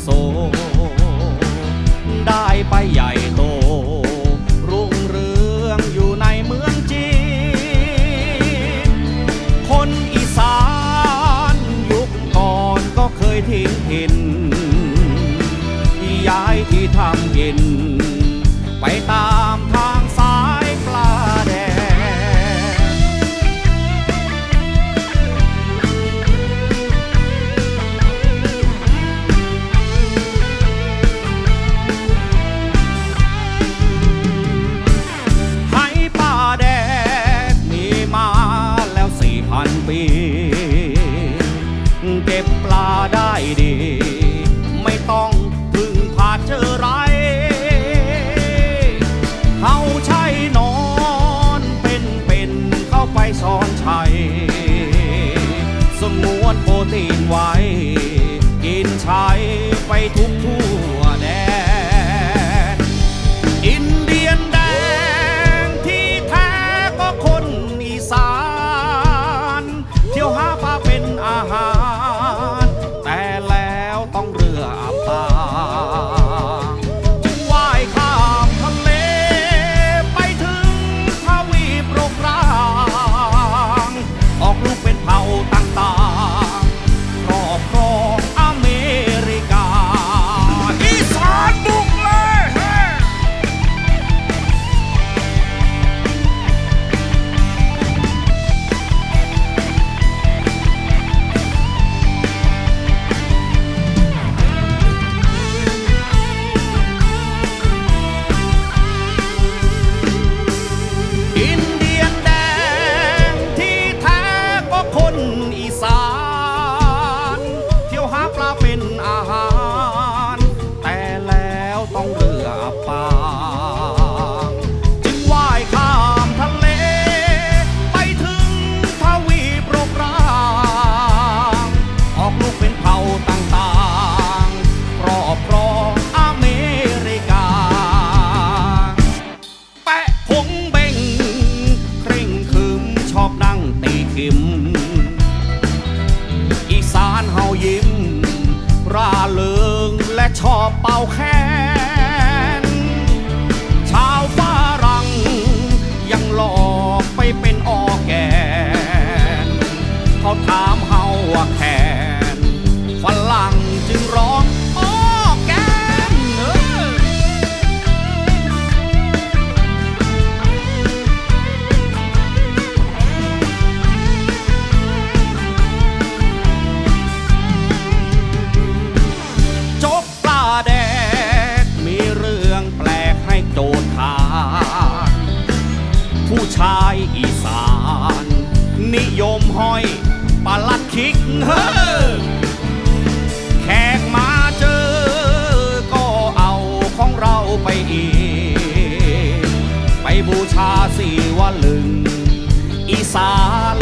โส ได้ไปใหญ่โต รุ่งเรืองอยู่ในเมืองจีน คนอีสานยุคก่อนก็เคยทิ้งถิ่นย้ายที่ทำกิน โปรตีนไว้ กินใช้ไปทุกทุก ยิ้มร่าเริงและชอบเป่าแค ชายอีสาน นิยมห้อยปลัดคิกเฮ้อแขกมาเจอ ก็เอาของเราไปอีก ไปบูชาสีวลึง อีสาน